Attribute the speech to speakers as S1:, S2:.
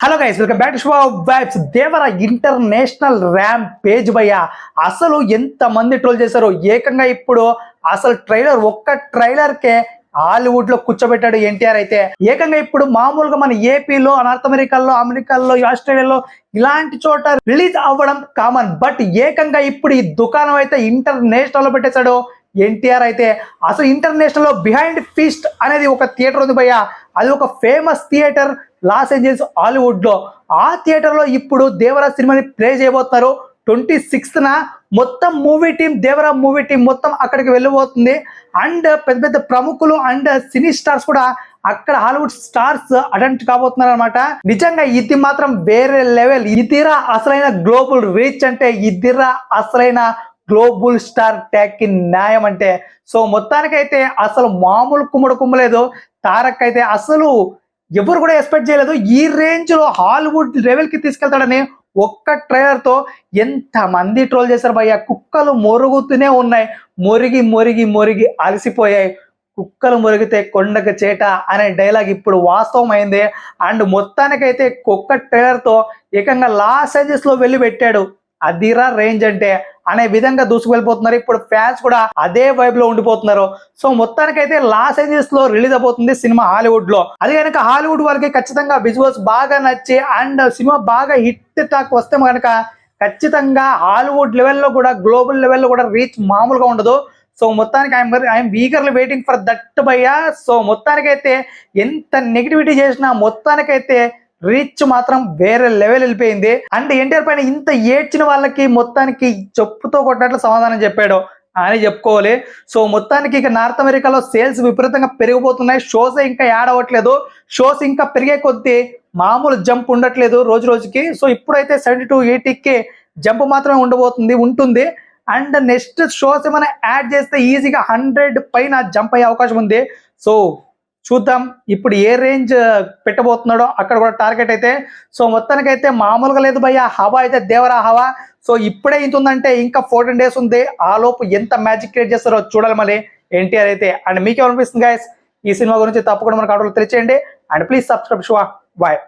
S1: Hello guys welcome back show vibes Devara international rampage భయ్య. అసలు ఎంత మంది ట్రోల్ చేశారో ఏకంగా ఇప్పుడు అసలు ట్రైలర్ ఒక్క ట్రైలర్ కే హాలీవుడ్లో కూర్చోబెట్టాడు ఎన్టీఆర్ అయితే. ఏకంగా ఇప్పుడు మామూలుగా మన ఏపీలో నార్త్ అమెరికాలో అమెరికాలో ఆస్ట్రేలియాలో ఇలాంటి చోట రిలీజ్ అవ్వడం కామన్ బట్ ఏకంగా ఇప్పుడు ఈ దుకాణం అయితే ఇంటర్నేషనల్లో పెట్టేశాడు ఎన్టీఆర్ అయితే. అసలు ఇంటర్నేషనల్లో బిహైండ్ ఫీస్ట్ అనేది ఒక థియేటర్ ఉంది భయ్య. అది ఒక ఫేమస్ థియేటర్ లాస్ ఏంజల్స్ హాలీవుడ్లో. ఆ థియేటర్లో ఇప్పుడు దేవరా సినిమాని ప్లే చేయబోతున్నారు. ట్వంటీ సిక్స్త్న మొత్తం movie team Devara movie team మొత్తం అక్కడికి వెళ్ళబోతుంది. అండ్ పెద్ద పెద్ద ప్రముఖులు అండ్ సినీ స్టార్స్ కూడా అక్కడ హాలీవుడ్ స్టార్స్ అటెంప్ట్ కాబోతున్నారు అనమాట నిజంగా ఇది మాత్రం వేరే లెవెల్. ఇదిరా అసలైన గ్లోబల్ రీచ్ అంటే ఇదిరా అసలైన గ్లోబల్ స్టార్ ట్యాగ్కి న్యాయం అంటే. సో మొత్తానికైతే అసలు మామూలు కుమ్ముడు కుమ్మలేదు. తారక్ అయితే అసలు ఎవరు కూడా ఎక్స్పెక్ట్ చేయలేదు. ఈ రేంజ్లో హాలీవుడ్ లెవెల్కి తీసుకెళ్తాడని ఒక్క ట్రైలర్తో ఎంత మంది ట్రోల్ చేశారు భయ్య? కుక్కలు మొరుగుతూనే ఉన్నాయి. మొరిగి మొరిగి మొరిగి అలసిపోయాయి. కుక్కలు మురిగితే కొండకు చేట అనే డైలాగ్ ఇప్పుడు వాస్తవం అయింది. అండ్ మొత్తానికైతే కుక్క ట్రైలర్తో ఏకంగా లాస్ ఏంజెస్లో వెళ్ళి పెట్టాడు. అదిరా రేంజ్ అంటే అనే విధంగా దూసుకు వెళ్ళిపోతున్నారు ఇప్పుడు ఫ్యాన్స్ కూడా అదే వైబ్లో ఉండిపోతున్నారు. సో మొత్తానికైతే లాస్ ఏంజల్స్లో రిలీజ్ అయిపోతుంది సినిమా హాలీవుడ్లో అది కనుక హాలీవుడ్ వాళ్ళకి ఖచ్చితంగా విజువల్స్ బాగా నచ్చి అండ్ సినిమా బాగా హిట్ టాక్ వస్తే కనుక ఖచ్చితంగా హాలీవుడ్ లెవెల్లో కూడా గ్లోబల్ లెవెల్లో కూడా రీచ్ మామూలుగా ఉండదు. సో మొత్తానికి I'm I'm eagerly waiting for that భయ్యా. సో మొత్తానికైతే ఎంత నెగిటివిటీ చేసినా మొత్తానికైతే రీచ్ మాత్రం వేరే లెవెల్ వెళ్ళిపోయింది. అండ్ ఎన్టీఆర్ పైన ఇంత ఏడ్చిన వాళ్ళకి మొత్తానికి చెప్పుతో కొట్టినట్లు సమాధానం చెప్పాడు అని చెప్పుకోవాలి. సో మొత్తానికి ఇక నార్త్ అమెరికాలో సేల్స్ విపరీతంగా పెరిగిపోతున్నాయి. షోస్ ఇంకా యాడ్ అవ్వట్లేదు. షోస్ ఇంకా పెరిగే కొద్దీ మామూలు జంప్ ఉండట్లేదు రోజు రోజుకి. సో ఇప్పుడైతే సెవెంటీ టు ఎయిటీకి జంప్ మాత్రమే ఉండబోతుంది ఉంటుంది. అండ్ నెక్స్ట్ షోస్ ఏమైనా యాడ్ చేస్తే ఈజీగా హండ్రెడ్ పైన జంప్ అయ్యే అవకాశం ఉంది. సో చూద్దాం. ఇప్పుడు ఏ రేంజ్ పెట్టబోతున్నాడో అక్కడ కూడా టార్గెట్ అయితే. సో మొత్తానికైతే మామూలుగా లేదు భయ్య. హవా అయితే దేవరా హవా. సో ఇప్పుడే ఇంత ఉందంటే ఇంకా ఫోర్టీన్ డేస్ ఉంది. ఆ లోపు ఎంత మ్యాజిక్ క్రియేట్ చేస్తారో చూడాలి మళ్ళీ ఎన్టీఆర్ అయితే. అండ్ మీకు ఏమనిపిస్తుంది గాయస్ ఈ సినిమా గురించి తప్పకుండా మనకు ఆటోలో తెలియచేయండి. అండ్ ప్లీజ్ సబ్స్క్రైబ్ షువా బాయ్